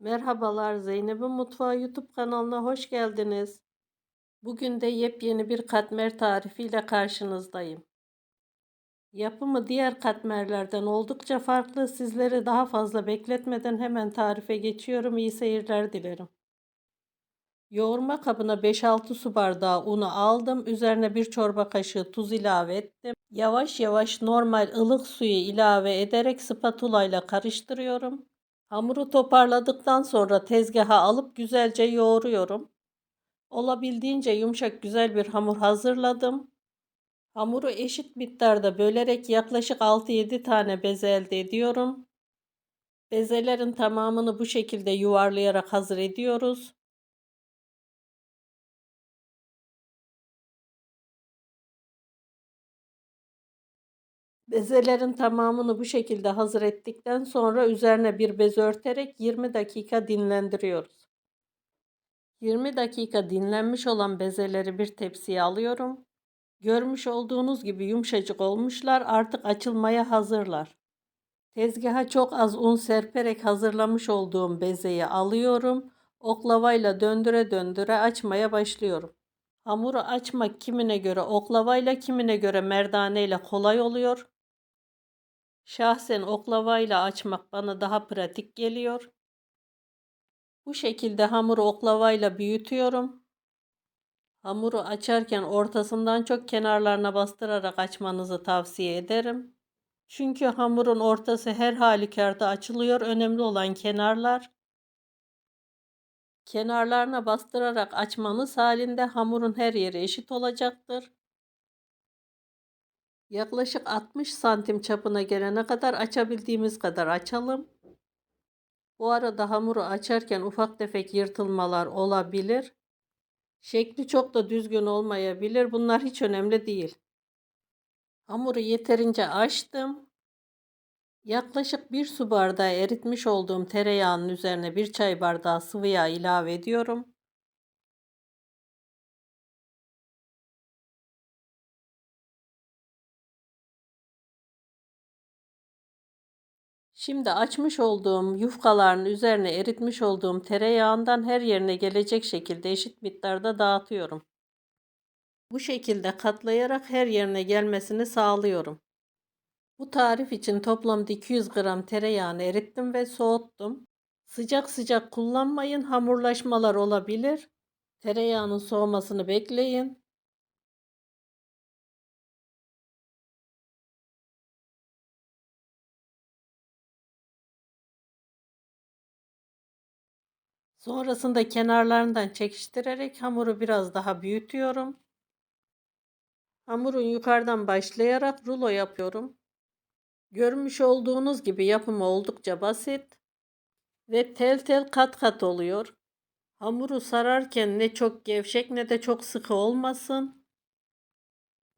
Merhabalar, Zeynep'in Mutfağı YouTube kanalına hoş geldiniz. Bugün de yepyeni bir katmer tarifiyle karşınızdayım. Yapımı diğer katmerlerden oldukça farklı. Sizleri daha fazla bekletmeden hemen tarife geçiyorum. İyi seyirler dilerim. Yoğurma kabına 5-6 su bardağı unu aldım. Üzerine bir çorba kaşığı tuz ilave ettim. Yavaş yavaş normal ılık suyu ilave ederek spatula ile karıştırıyorum. Hamuru toparladıktan sonra tezgaha alıp güzelce yoğuruyorum. Olabildiğince yumuşak güzel bir hamur hazırladım. Hamuru eşit miktarda bölerek yaklaşık 6-7 tane beze elde ediyorum. Bezelerin tamamını bu şekilde yuvarlayarak hazır ediyoruz. Bezelerin tamamını bu şekilde hazır ettikten sonra üzerine bir bez örterek 20 dakika dinlendiriyoruz. 20 dakika dinlenmiş olan bezeleri bir tepsiye alıyorum. Görmüş olduğunuz gibi yumuşacık olmuşlar. Artık açılmaya hazırlar. Tezgaha çok az un serperek hazırlamış olduğum bezeyi alıyorum. Oklavayla döndüre döndüre açmaya başlıyorum. Hamuru açmak kimine göre oklavayla kimine göre merdaneyle kolay oluyor. Şahsen oklavayla açmak bana daha pratik geliyor. Bu şekilde hamuru oklavayla büyütüyorum. Hamuru açarken ortasından çok kenarlarına bastırarak açmanızı tavsiye ederim. Çünkü hamurun ortası her halükarda açılıyor. Önemli olan kenarlar. Kenarlarına bastırarak açmanız halinde hamurun her yeri eşit olacaktır. Yaklaşık 60 santim çapına gelene kadar açabildiğimiz kadar açalım. Bu arada hamuru açarken ufak tefek yırtılmalar olabilir. Şekli çok da düzgün olmayabilir. Bunlar hiç önemli değil. Hamuru yeterince açtım. Yaklaşık bir su bardağı eritmiş olduğum tereyağının üzerine bir çay bardağı sıvı yağ ilave ediyorum. Şimdi açmış olduğum yufkaların üzerine eritmiş olduğum tereyağından her yerine gelecek şekilde eşit miktarda dağıtıyorum. Bu şekilde katlayarak her yerine gelmesini sağlıyorum. Bu tarif için toplamda 200 gram tereyağını erittim ve soğuttum. Sıcak sıcak kullanmayın, hamurlaşmalar olabilir. Tereyağının soğumasını bekleyin. Sonrasında kenarlarından çekiştirerek hamuru biraz daha büyütüyorum. Hamurun yukarıdan başlayarak rulo yapıyorum. Görmüş olduğunuz gibi yapımı oldukça basit ve tel tel kat kat oluyor. Hamuru sararken ne çok gevşek ne de çok sıkı olmasın.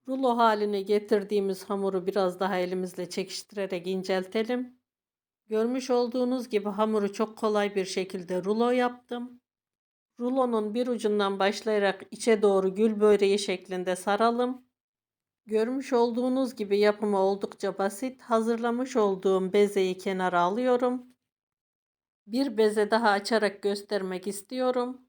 Rulo haline getirdiğimiz hamuru biraz daha elimizle çekiştirerek inceltelim. Görmüş olduğunuz gibi hamuru çok kolay bir şekilde rulo yaptım. Rulonun bir ucundan başlayarak içe doğru gül böreği şeklinde saralım. Görmüş olduğunuz gibi yapımı oldukça basit. Hazırlamış olduğum bezeyi kenara alıyorum. Bir beze daha açarak göstermek istiyorum.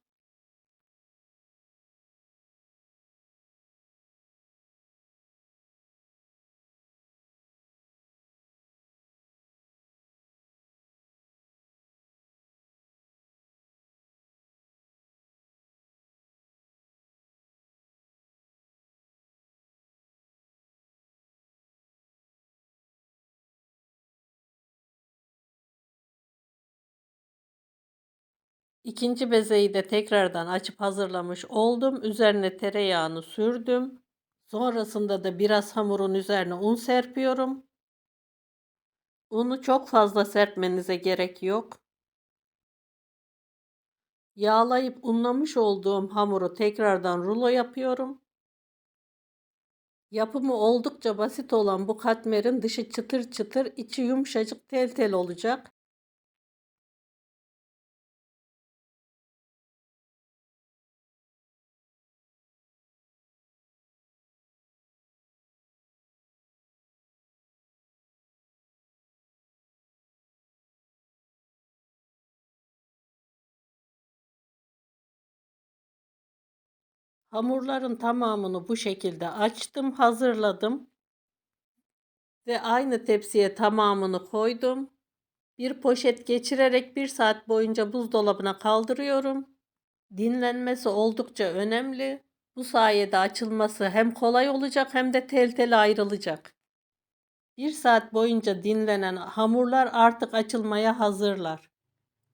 İkinci bezeyi de tekrardan açıp hazırlamış oldum. Üzerine tereyağını sürdüm. Sonrasında da biraz hamurun üzerine un serpiyorum. Unu çok fazla serpmenize gerek yok. Yağlayıp unlamış olduğum hamuru tekrardan rulo yapıyorum. Yapımı oldukça basit olan bu katmerin dışı çıtır çıtır, içi yumuşacık tel tel olacak. Hamurların tamamını bu şekilde açtım, hazırladım. Ve aynı tepsiye tamamını koydum. Bir poşet geçirerek bir saat boyunca buzdolabına kaldırıyorum. Dinlenmesi oldukça önemli. Bu sayede açılması hem kolay olacak hem de tel tel ayrılacak. Bir saat boyunca dinlenen hamurlar artık açılmaya hazırlar.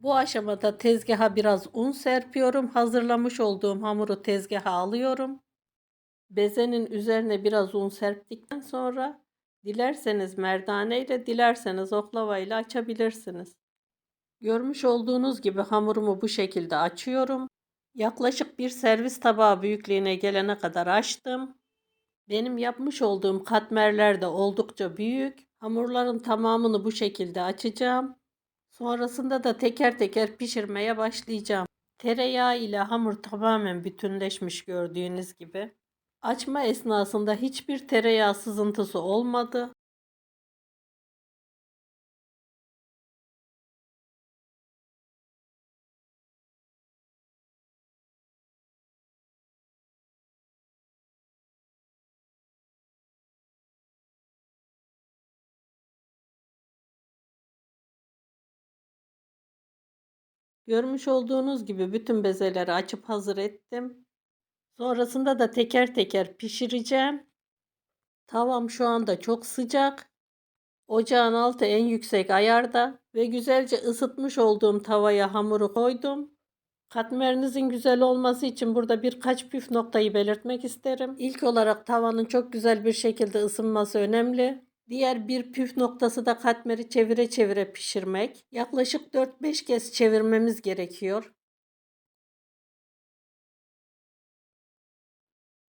Bu aşamada tezgaha biraz un serpiyorum. Hazırlamış olduğum hamuru tezgaha alıyorum. Bezenin üzerine biraz un serptikten sonra dilerseniz merdane ile dilerseniz oklava ile açabilirsiniz. Görmüş olduğunuz gibi hamurumu bu şekilde açıyorum. Yaklaşık bir servis tabağı büyüklüğüne gelene kadar açtım. Benim yapmış olduğum katmerler de oldukça büyük. Hamurların tamamını bu şekilde açacağım. Sonrasında da teker teker pişirmeye başlayacağım. Tereyağı ile hamur tamamen bütünleşmiş gördüğünüz gibi. Açma esnasında hiçbir tereyağı sızıntısı olmadı. Görmüş olduğunuz gibi bütün bezeleri açıp hazır ettim. Sonrasında da teker teker pişireceğim. Tavam şu anda çok sıcak. Ocağın altı en yüksek ayarda ve güzelce ısıtmış olduğum tavaya hamuru koydum. Katmerinizin güzel olması için burada birkaç püf noktayı belirtmek isterim. İlk olarak tavanın çok güzel bir şekilde ısınması önemli. Diğer bir püf noktası da katmeri çevire çevire pişirmek. Yaklaşık 4-5 kez çevirmemiz gerekiyor.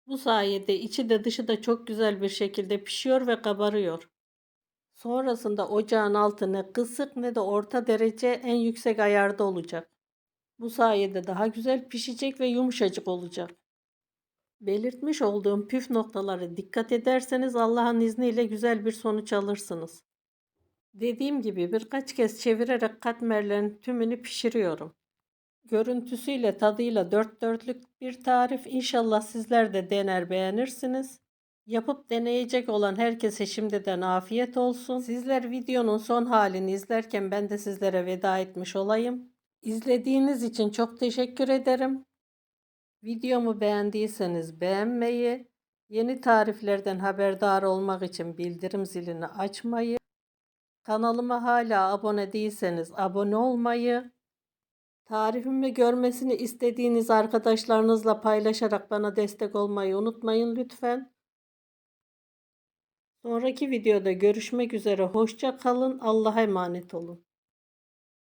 Bu sayede içi de dışı da çok güzel bir şekilde pişiyor ve kabarıyor. Sonrasında ocağın altı ne kısık ne de orta derece en yüksek ayarda olacak. Bu sayede daha güzel pişecek ve yumuşacık olacak. Belirtmiş olduğum püf noktalara dikkat ederseniz Allah'ın izniyle güzel bir sonuç alırsınız. Dediğim gibi birkaç kez çevirerek katmerlerin tümünü pişiriyorum. Görüntüsüyle tadıyla dört dörtlük bir tarif. İnşallah sizler de dener beğenirsiniz. Yapıp deneyecek olan herkese şimdiden afiyet olsun. Sizler videonun son halini izlerken ben de sizlere veda etmiş olayım. İzlediğiniz için çok teşekkür ederim. Videomu beğendiyseniz beğenmeyi, yeni tariflerden haberdar olmak için bildirim zilini açmayı, kanalıma hala abone değilseniz abone olmayı, tarifimi görmesini istediğiniz arkadaşlarınızla paylaşarak bana destek olmayı unutmayın lütfen. Sonraki videoda görüşmek üzere. Hoşça kalın. Allah'a emanet olun.